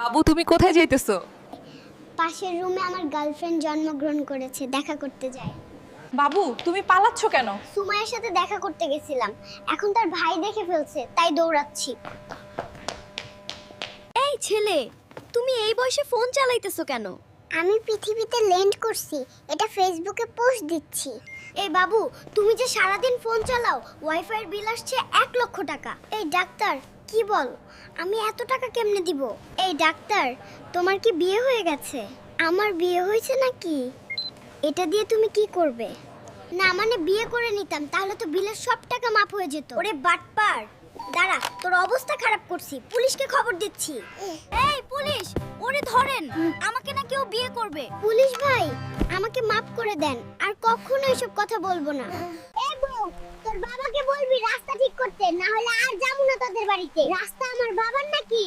বাবু তুমি কোথায় যাইতেছো? পাশের রুমে আমার গার্লফ্রেন্ড জন্মগ্রহণ করেছে দেখা করতে যাই বাবু তুমি পালাচ্ছ কেন? সুমাইয়ের সাথে দেখা করতে গেছিলাম। এখন তার ভাই দেখে ফেলছে তাই দৌড়াচ্ছি। এই ছেলে তুমি এই বয়সে ফোন চালাইতেছো কেন? আমি পৃথিবীতে ল্যান্ড করছি এটা ফেসবুকে পোস্ট দিচ্ছি। এই বাবু তুমি যে সারাদিন ফোন চালাও ওয়াইফাই বিল আসছে এক লক্ষ টাকা। এই ডাক্তার কি বল? আমি এত টাকা কেমনে দিব? এই ডাক্তার, তোমার কি বিয়ে হয়ে গেছে? আমার বিয়ে হয়েছে নাকি? এটা দিয়ে তুমি কি করবে? না মানে বিয়ে করে নিতাম, তাহলে তো বিলের সব টাকা মাফ হয়ে যেত। ওরে বাটপার, দাঁড়া, তোর অবস্থা খারাপ করছি, পুলিশকে খবর দিচ্ছি। এই পুলিশ, ওরে ধরেন, আমাকে না কেউ বিয়ে করবে। পুলিশ ভাই, আমাকে মাফ করে দেন, আর কখনো এসব কথা বলব না এ বউ তোর বাবাকে বলবি রাস্তা ঠিক করতে না হলে আর যাব না তোদের বাড়িতে। রাস্তা আমার বাবার নাকি?